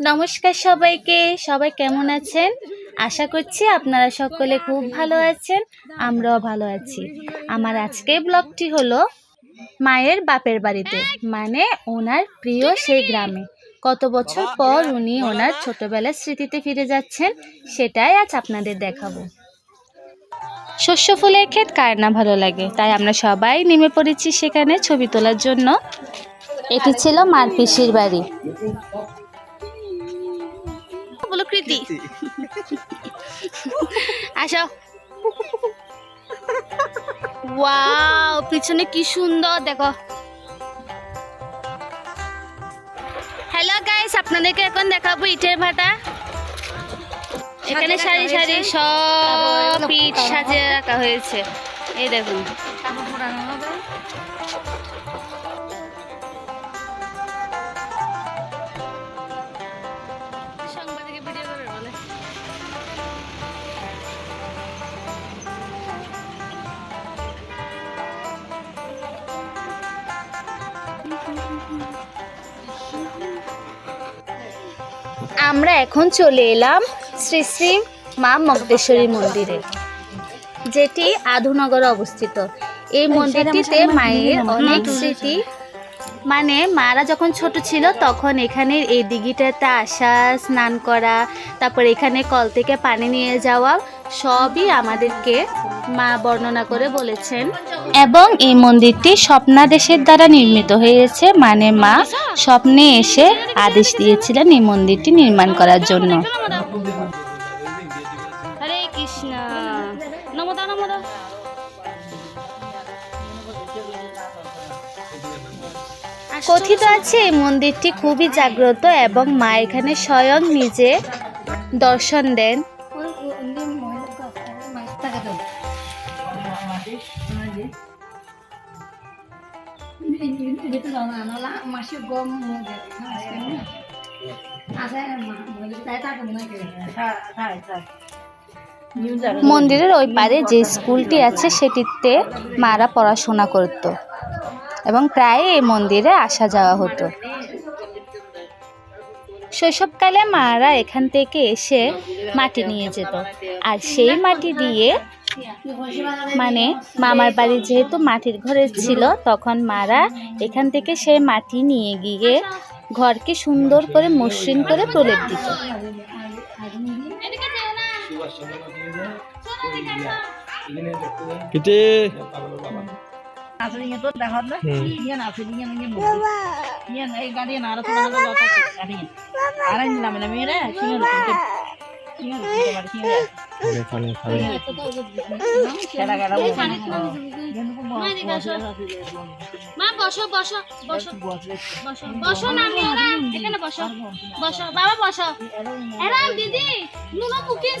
নমস্কার সবাইকে, সবাই কেমন আছেন? আশা করছি আপনারা সকলে খুব ভালো আছেন, আমরাও ভালো আছি। আমার আজকের ব্লগটি হলো মায়ের বাপের বাড়িতে মানে ওনার প্রিয় সেই গ্রামে। কত বছর পর উনি ওনার ছোটবেলার স্মৃতিতে ফিরে যাচ্ছেন, সেটাই আজ আপনাদের দেখাবো। শস্য ফুলের ক্ষেত কার না ভালো লাগে? তাই আমরা সবাই নেমে পড়েছি সেখানে ছবি তোলার জন্য। এটি ছিল মার পিসির বাড়ি। কৃতি আসো। ওয়াও পিছনে কি সুন্দর দেখো। হ্যালো গাইস আপনাদেরকে এখন দেখাবো ইটের ভাটা। এখানে সারি সারি সব ইট সাজিয়ে রাখা হয়েছে। এই দেখুন। আমরা এখন চলে এলাম শ্রী শ্রী মা মগদেশ্বরী মন্দিরে যেটি আধুনগরে অবস্থিত। এই মন্দিরটিতে মায়ের অনেক স্মৃতি। মানে মারা যখন ছোট ছিল তখন এখানে এই দিঘিটাতে আসা স্নান করা তারপর এখানে কল থেকে পানি নিয়ে যাওয়া সবই আমাদেরকে মা বর্ণনা করে বলেছেন এবং এই মন্দিরটি স্বপ্নাদেশের দ্বারা নির্মিত হয়েছে মানে মা স্বপ্নে এসে আদেশ দিয়েছিলেন এই মন্দিরটি নির্মাণ করার জন্য। হরে কৃষ্ণ। নমদা নমদা। কথিত আছে এই মন্দিরটি খুবই জাগ্রত এবং মা এখানে স্বয়ং নিজে দর্শন দেন। মন্দিরের ওই পারে যে স্কুলটি আছে, সেটিতে মারা পড়াশোনা করত এবং প্রায় এই মন্দিরে আসা যাওয়া হতো। শৈশবকালে মারা এখান থেকে এসে মাটি নিয়ে যেত। আর সেই মাটি দিয়ে মানে মামার বাড়ি যেহেতু মাটির ঘরে ছিল তখন মারা এখান থেকে সেই মাটি নিয়ে গিয়ে ঘরকে সুন্দর করে মসৃণ করে প্রলেপ দিত। আর নিলাম না মা বসো বসো বসো বসো না আমি এরাম এখানে বসো বসো বাবা বসো এরাম দিদি নুনো কুকিং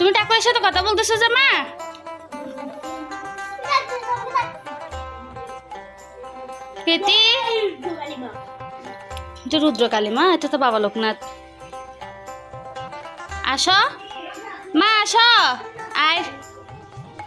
তুমি টাকুরের সাথে কথা বলতেছো যে মা? প্রীতি? যে রুদ্রকালী মা, এটা তো বাবা লোকনাথ। আসো। মা, আসো। আয়।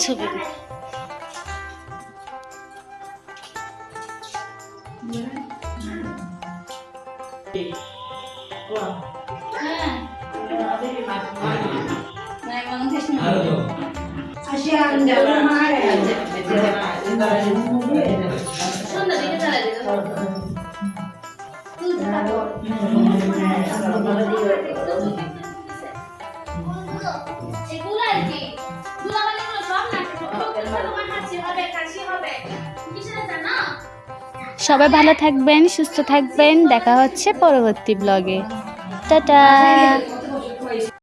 ছবি এগুলো আর কি। সবাই ভালো থাকবেন সুস্থ থাকবেন দেখা হচ্ছে পরবর্তী ব্লগে টাটা!